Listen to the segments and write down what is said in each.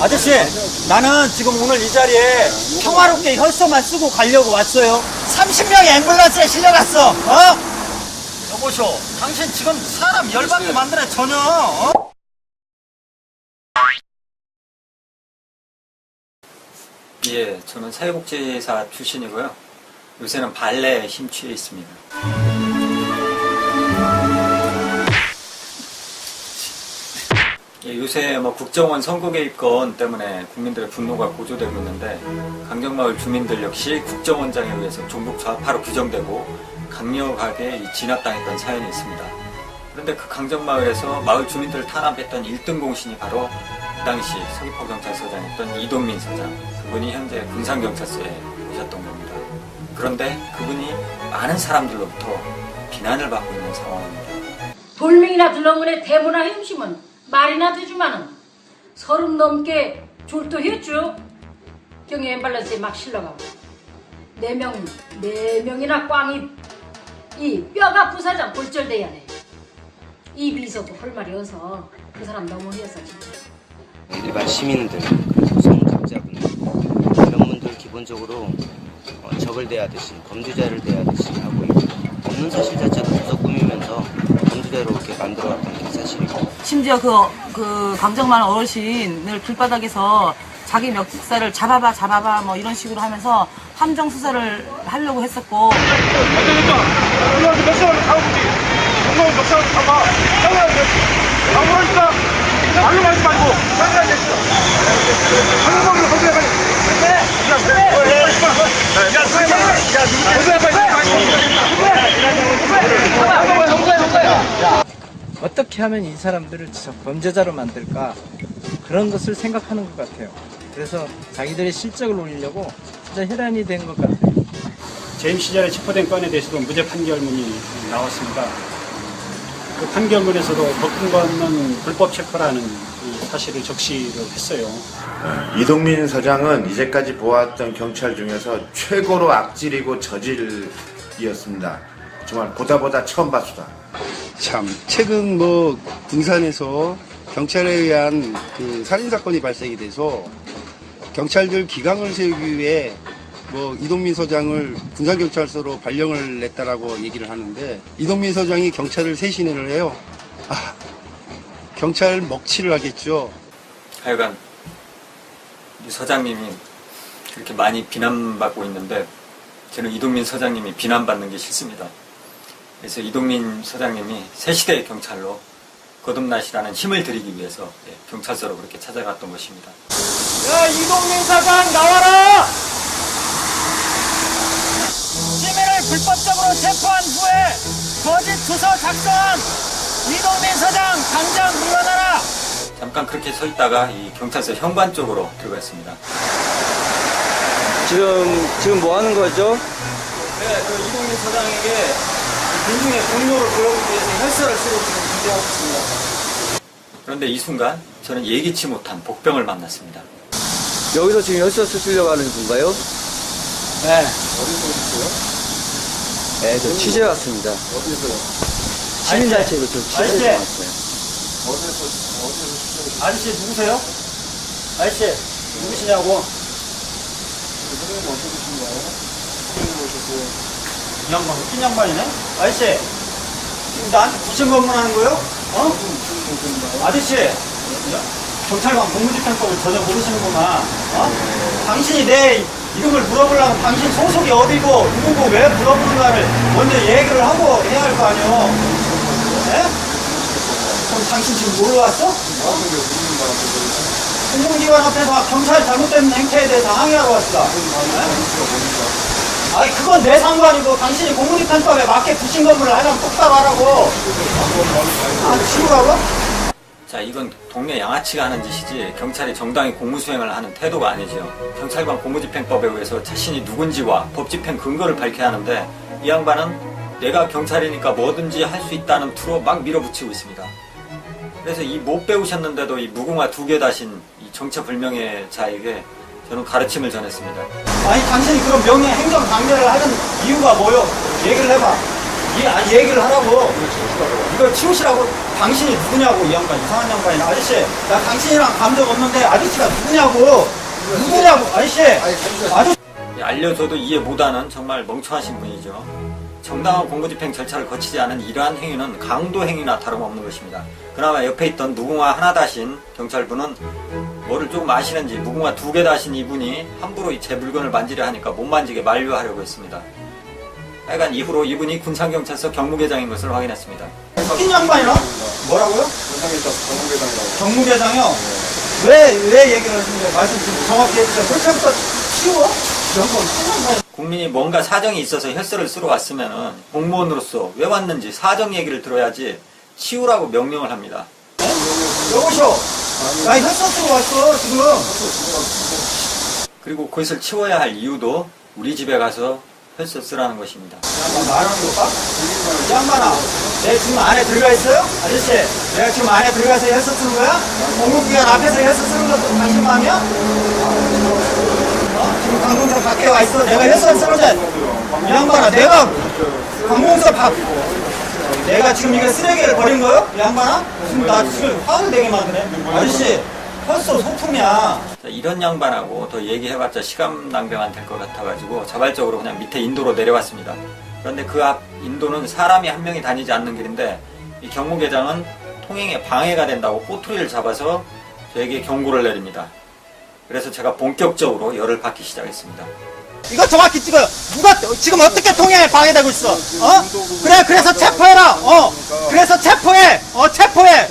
아저씨, 나는 지금 오늘 이 자리에 평화롭게 혈서만 쓰고 가려고 왔어요. 30명이 앰뷸런스에 실려갔어, 어? 여보쇼, 당신 지금 사람 열받게 만드네, 전혀, 어? 예, 저는 사회복지사 출신이고요. 요새는 발레에 심취해 있습니다. 요새 뭐 국정원 선거 개입 건 때문에 국민들의 분노가 고조되고 있는데 강정마을 주민들 역시 국정원장에 의해서 종북 좌파로 규정되고 강력하게 이 진압당했던 사연이 있습니다. 그런데 그 강정마을에서 마을 주민들을 탄압했던 1등 공신이 바로 그 당시 서귀포 경찰서장이었던 이동민 서장. 그분이 현재 군산경찰서에 오셨던 겁니다. 그런데 그분이 많은 사람들로부터 비난을 받고 있는 상황입니다. 돌멩이나 들렁문에 대문화 힘심은 말이나 되지만은 서른 넘게 졸도했죠. 경에 엠발런스에 막 실러가고 네 명, 네 명이나 꽝이 이 뼈가 부사장 골절돼야 돼. 입이 있어도 할 말이 어서 그 사람 너무 해서 진짜. 일반 시민들, 성직자분들 이런 분들 기본적으로 어, 적을 대하듯이 범죄자를 대하듯이 하고 있고 없는 사실 자체도 계속 꾸미면서 범죄자로 이렇게 만들어왔다는 게 사실이고. 심지어 그, 그 강정만 어르신을 길바닥에서 자기 멱살을 잡아봐 잡아봐 뭐 이런 식으로 하면서 함정 수사를 하려고 했었고 어떻게 하면 이 사람들을 범죄자로 만들까 그런 것을 생각하는 것 같아요. 그래서 자기들의 실적을 올리려고 진짜 혈안이 된 것 같아요. 재임 시절에 체포된 건에 대해서도 무죄 판결문이 나왔습니다. 그 판결문에서도 법금 건는 불법 체포라는 이 사실을 적시를 했어요. 이동민 서장은 이제까지 보았던 경찰 중에서 최고로 악질이고 저질이었습니다. 정말 보다 보다 처음 봤수다. 참 최근 뭐 군산에서 경찰에 의한 그 살인 사건이 발생이 돼서 경찰들 기강을 세우기 위해 뭐 이동민 서장을 군산 경찰서로 발령을 냈다라고 얘기를 하는데 이동민 서장이 경찰을 세신을 해요. 아, 경찰 먹칠을 하겠죠. 하여간 이 서장님이 그렇게 많이 비난받고 있는데 저는 이동민 서장님이 비난받는 게 싫습니다. 그래서 이동민 서장님이 새 시대의 경찰로 거듭나시라는 힘을 드리기 위해서 예, 경찰서로 그렇게 찾아갔던 것입니다. 야, 이동민 사장 나와라! 시민을 불법적으로 체포한 후에 거짓 주소 작성한 이동민 사장 당장 물러나라! 잠깐 그렇게 서 있다가 이 경찰서 현관 쪽으로 들어갔습니다. 지금 지금 뭐 하는 거죠? 네, 그 이동민 사장에게 민중의 분노를 보여주기 위해서 혈서를 쓰고 지금 주장하고 있습니다. 그런데 이 순간 저는 예기치 못한 복병을 만났습니다. 여기서 지금 혈서 쓰시려고 하는 건가요? 네. 네, 저 취재 왔습니다. 시민단체로 저 취재 아저씨. 왔어요. 아저씨 누구세요? 아저씨 누구시냐고? 이 양반 웃긴 양반이네? 아저씨 지금 나한테 부신 검문하는 거예요? 어? 아저씨 경찰관 공무집행법을 전혀 모르시는구만 어? 당신이 내 이름을 물어보려면 당신 소속이 어디고 누구고 왜 물어보는가를 먼저 얘기를 하고 해야 할 거 아니오 네? 그럼 당신 지금 뭘로 왔어? 공공기관 앞에서 경찰 잘못된 행태에 대해서 항의하러 왔다. 아니 그건 내 상관이고 당신이 공무집행법에 맞게 부신 건물을 하려면 똑바로 하라고. 아 치우라고? 자, 이건 동네 양아치가 하는 짓이지 경찰이 정당히 공무수행을 하는 태도가 아니죠. 경찰관 공무집행법에 의해서 자신이 누군지와 법집행 근거를 밝혀야 하는데 이 양반은 내가 경찰이니까 뭐든지 할 수 있다는 투로 막 밀어붙이고 있습니다. 그래서 이 못 배우셨는데도 이 무궁화 두 개 다신 이 정체불명의 자에게 저는 가르침을 전했습니다. 아니 당신이 그런 명예 행정 강제를 하는 이유가 뭐요? 얘기를 해봐. 이, 아니 얘기를 하라고. 이걸 치우시라고. 당신이 누구냐고 이 양반 이상한 양반이 아저씨 나 당신이랑 감정 없는데 아저씨가 누구냐고 누구냐고 아저씨 아저씨 이 알려줘도 이해 못하는 정말 멍청하신 분이죠. 정당한 공무집행 절차를 거치지 않은 이러한 행위는 강도 행위나 다름없는 것입니다. 그나마 옆에 있던 무궁화 하나 다신 경찰분은 뭐를 조금 아시는지 무궁화 두 개 다신 이분이 함부로 이제 물건을 만지려 하니까 못 만지게 만류하려고 했습니다. 하여간 이후로 이분이 군산경찰서 경무계장인 것을 확인했습니다. 흑인 양반이라 뭐라고요? 경무계장이요 왜왜 얘기를 하시는데 말씀 좀 정확히 해주세요 그렇게부터 쉬워? 양반이 국민이 뭔가 사정이 있어서 혈서를 쓰러 왔으면은 공무원으로서 왜 왔는지 사정 얘기를 들어야지 치우라고 명령을 합니다. 여보시오 나 혈서 쓰러 왔어 지금 그리고 그것을 치워야 할 이유도 우리 집에 가서 혈서 쓰라는 것입니다. 말하는 거 봐? 이 양반아 내 지금 안에 들어가 있어요? 아저씨 내가 지금 안에 들어가서 혈서 쓰는 거야? 공공기관 앞에서 혈서 쓰는 것도 당신 마음이야? 어? 지금 관공서 밖에 와 있어 내가 혈서 쓰는데 이 양반아 내가 관공서 밖 내가 지금 이거 쓰레기를 버린 거요? 이 양반아? 지금 나 지금 화를 내게 만드네 아저씨 혈서 소품이야 자, 이런 양반하고 더 얘기해봤자 시간 낭비만 될 것 같아가지고 자발적으로 그냥 밑에 인도로 내려왔습니다. 그런데 그 앞 인도는 사람이 한 명이 다니지 않는 길인데 이 경무계장은 통행에 방해가 된다고 꼬투리를 잡아서 저에게 경고를 내립니다. 그래서 제가 본격적으로 열을 받기 시작했습니다. 이거 정확히 찍어요. 누가 지금 어떻게 통행에 방해되고 있어? 어? 그래 그래서 체포해라. 어. 그래서 체포해. 어 체포해.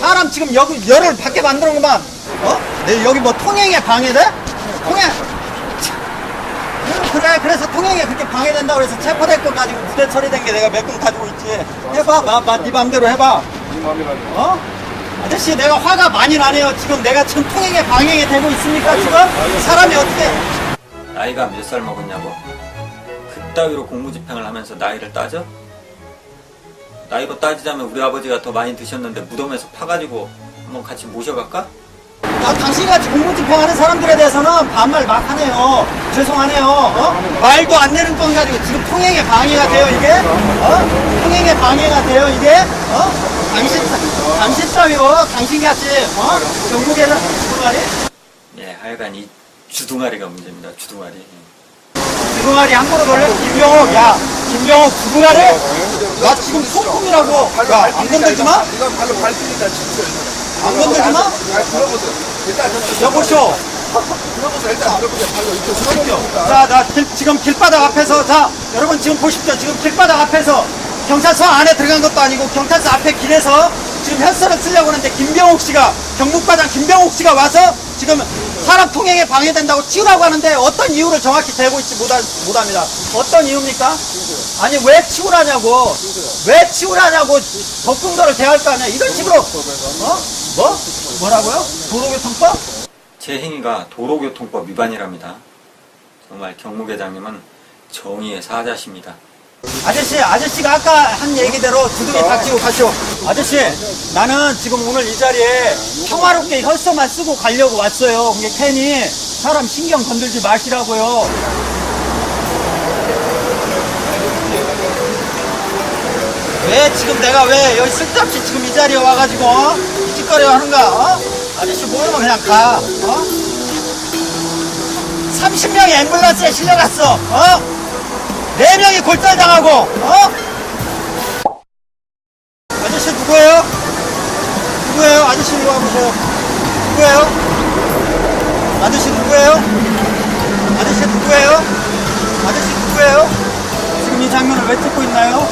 사람 지금 여기 열을 받게 만드는구만. 어? 내 여기 뭐 통행에 방해돼? 통행. 참. 그래 그래서 통행에 그렇게 방해된다고 그래서 체포될 것 가지고 부대 처리된 게 내가 몇 건 가지고 있지. 해봐. 나네 맘대로 해봐. 어? 아저씨 내가 화가 많이 나네요. 지금 내가 지금 통행에 방해가 되고 있습니까 지금? 사람이 어떻게? 나이가 몇 살 먹었냐고? 그따위로 공무집행을 하면서 나이를 따져? 나이로 따지자면 우리 아버지가 더 많이 드셨는데 무덤에서 파가지고 한번 같이 모셔갈까? 아, 당신같이 공무집행하는 사람들에 대해서는 반말 막 하네요. 죄송하네요. 어? 말도 안 되는 건 가지고 지금 통행에 방해가 돼요, 이게? 어? 통행에 방해가 돼요, 이게? 어? 당신, 당신 따위로 당신같이, 어? 경북에서 주둥아리? 예, 하여간 이 주둥아리가 문제입니다. 주둥아리. 주둥아리 함부로 돌려? 김병욱, 야, 김병욱 주둥아리? 나 지금 소품이라고. 야, 안 건들지 마? 이건 발로 밟힙니다, 진짜. 안 건들지 마? 들어보세요. 일단 여보쇼. 들어보세요. 일단 들어보세요. 발로 이렇게 들어보세요. 자, 나 길- 지금 길바닥 앞에서, 자, 여러분 지금 보십시오. 지금 길바닥 앞에서 경찰서 안에 들어간 것도 아니고 경찰서 앞에 길에서 지금 혈서를 쓰려고 하는데 김병욱 씨가, 경북과장 김병욱 씨가 와서 지금 사람 통행에 방해된다고 치우라고 하는데 어떤 이유를 정확히 대고 있지 못하, 못합니다. 어떤 이유입니까? 아니, 왜 치우라냐고. 왜 치우라냐고 법금도를 대할 거 아니야. 이런 식으로, 어? 뭐? 뭐라고요? 도로교통법? 제 행위가 도로교통법 위반이랍니다. 정말 경무계장님은 정의의 사자십니다. 아저씨, 아저씨가 아까 한 얘기대로 두둥이 닥치고 가시오. 아저씨, 나는 지금 오늘 이 자리에 평화롭게 혈서만 쓰고 가려고 왔어요. 그게 괜히 사람 신경 건들지 마시라고요. 왜 지금 내가 왜 여기 쓸데없이 지금 이 자리에 와가지고 어? 짓거려 하는가? 어? 아저씨 모르면 그냥 가. 어? 30명이 앰뷸런스에 실려갔어. 어? 네 명이 골절당하고, 어? 아저씨 누구예요? 누구예요? 아저씨 이리 와보세요. 누구예요? 아저씨 누구예요? 아저씨 누구예요? 아저씨 누구예요? 지금 이 장면을 왜 찍고 있나요?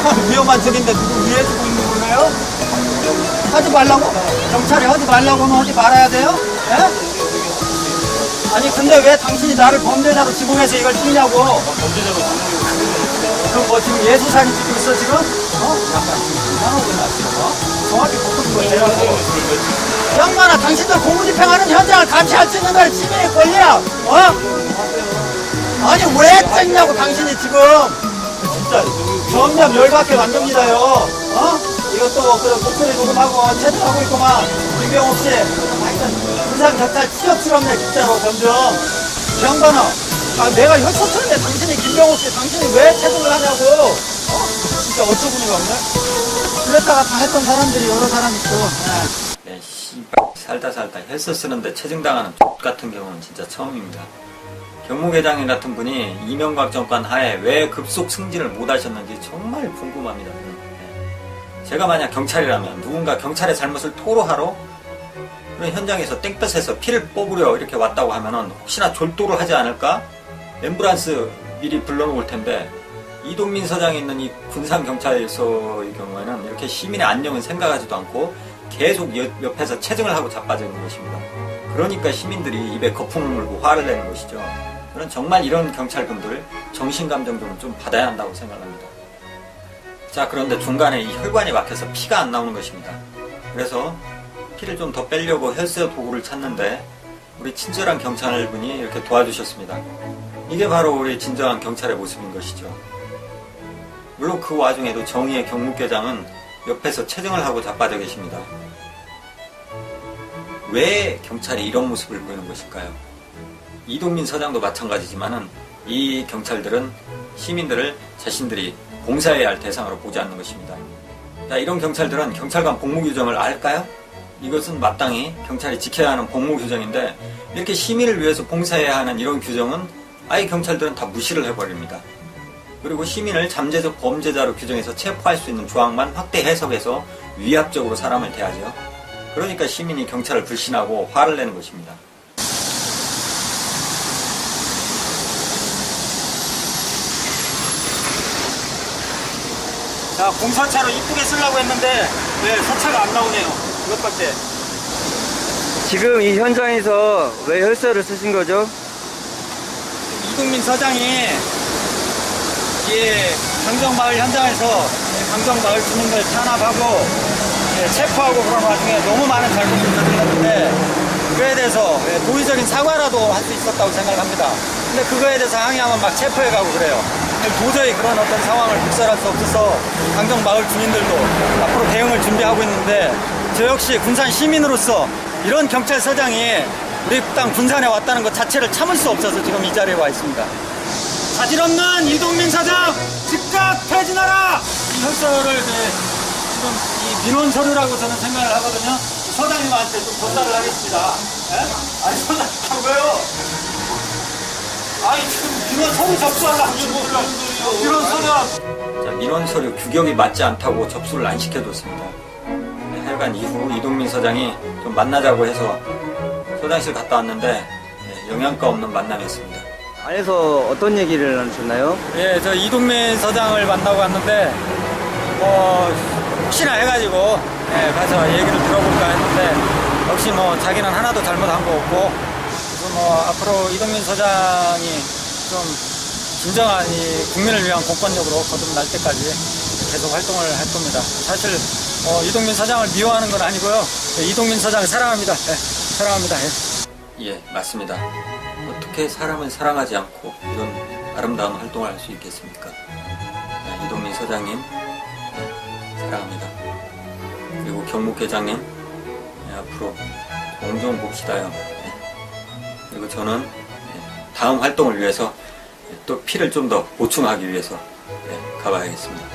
위험한 적인데 누구 위에 두고 있는 거예요? 하지 말라고? 경찰이 하지 말라고 하면 하지 말아야 돼요? 예? 아니 근데 왜 당신이 나를 범죄자로 지목해서 이걸 찍냐고 범죄자로 그럼 뭐 지금 예수 사진 찍고 있어 지금? 어? 약간 지금 이상하구나 지금 어? 정확히 보고 거 내라고 양반아 당신들 공무집행하는 현장을 같이 할 수 있는 걸 시민의 권리야 어? 아니 왜 찍냐고 당신이 지금 진짜 점점 열받게 만듭니다요 어? 이것도 뭐 그런 목소리 녹음하고 채팅하고 있구만 김병욱 씨 부산 경찰 치욕스럽네 진짜로 점점 양반아 아, 내가 쓰는데 당신이 김병욱 씨 당신이 왜 채팅을 하냐고 어? 진짜 어처구니가 없네. 그랬다가 다 했던 사람들이 여러 사람 있고. 예. 네, 씨발 살다 살다 헬스 쓰는데 체증당하는 X 같은 경우는 진짜 처음입니다. 경무계장님 같은 분이 이명박 정권 하에 왜 급속 승진을 못 하셨는지 정말 궁금합니다. 네. 제가 만약 경찰이라면 누군가 경찰의 잘못을 토로하러 그런 현장에서 땡볕에서 피를 뽑으려 이렇게 왔다고 하면은 혹시나 졸도를 하지 않을까? 앰뷸런스 미리 불러놓을 텐데 이동민 서장이 있는 이 군산경찰서의 경우에는 이렇게 시민의 안녕은 생각하지도 않고 계속 옆, 옆에서 체증을 하고 자빠져 있는 것입니다. 그러니까 시민들이 입에 거품을 물고 화를 내는 것이죠. 저는 정말 이런 경찰분들 정신감정 좀, 좀 받아야 한다고 생각합니다. 자, 그런데 중간에 이 혈관이 막혀서 피가 안 나오는 것입니다. 그래서 피를 좀 더 빼려고 헬스 도구를 찾는데 우리 친절한 경찰분이 이렇게 도와주셨습니다. 이게 바로 우리 진정한 경찰의 모습인 것이죠. 물론 그 와중에도 정의의 경무계장은 옆에서 체증을 하고 자빠져 계십니다. 왜 경찰이 이런 모습을 보이는 것일까요? 이동민 서장도 마찬가지지만은 이 경찰들은 시민들을 자신들이 봉사해야 할 대상으로 보지 않는 것입니다. 자, 이런 경찰들은 경찰관 복무 규정을 알까요? 이것은 마땅히 경찰이 지켜야 하는 복무 규정인데 이렇게 시민을 위해서 봉사해야 하는 이런 규정은 아예 경찰들은 다 무시를 해버립니다. 그리고 시민을 잠재적 범죄자로 규정해서 체포할 수 있는 조항만 확대 해석해서 위압적으로 사람을 대하죠. 그러니까 시민이 경찰을 불신하고 화를 내는 것입니다. 자, 공사차로 이쁘게 쓰려고 했는데, 네, 사차가 안 나오네요. 이것밖에. 지금 이 현장에서 왜 혈서를 쓰신 거죠? 이동민 서장이 이 강정마을 현장에서 강정마을 주민들 탄압하고 예, 체포하고 그런 와중에 너무 많은 잘못이 있었는데 그에 대해서 예, 도의적인 사과라도 할 수 있었다고 생각합니다. 근데 그거에 대해서 항의하면 막 체포해가고 그래요. 도저히 그런 어떤 상황을 복설할 수 없어서 강정마을 주민들도 앞으로 대응을 준비하고 있는데 저 역시 군산 시민으로서 이런 경찰서장이 우리 땅 군산에 왔다는 것 자체를 참을 수 없어서 지금 이 자리에 와 있습니다. 자질 없는 이동민 사장 즉각 퇴진하라! 이 혈서를 이제 지금 이 민원 서류라고 저는 생각을 하거든요. 서장님한테 좀 전달을 하겠습니다. 예? 아니 서장님하고요. 아니 지금 민원 서류 접수하려고 지금 민원 서류 자, 민원 서류 규격이 맞지 않다고 접수를 안 시켜줬습니다. 네, 하여간 이후 이동민 서장이 좀 만나자고 해서 소장실 갔다 왔는데 네, 영양가 없는 만남이었습니다. 안에서 어떤 얘기를 나누셨나요? 예, 저 이동민 서장을 만나고 왔는데, 뭐, 혹시나 해가지고, 예, 가서 얘기를 들어볼까 했는데, 역시 뭐, 자기는 하나도 잘못한 거 없고, 그래서 뭐, 앞으로 이동민 서장이 좀, 진정한 이 국민을 위한 공권력으로 거듭날 때까지 계속 활동을 할 겁니다. 사실, 어, 이동민 서장을 미워하는 건 아니고요. 예, 이동민 서장을 사랑합니다. 예, 사랑합니다. 예. 예, 맞습니다. 어떻게 사람을 사랑하지 않고 이런 아름다운 활동을 할 수 있겠습니까? 네, 이동민 서장님, 네, 사랑합니다. 그리고 경무계장님, 네, 앞으로 공정 봅시다요. 네. 그리고 저는 네, 다음 활동을 위해서 네, 또 피를 좀 더 보충하기 위해서 네, 가봐야겠습니다.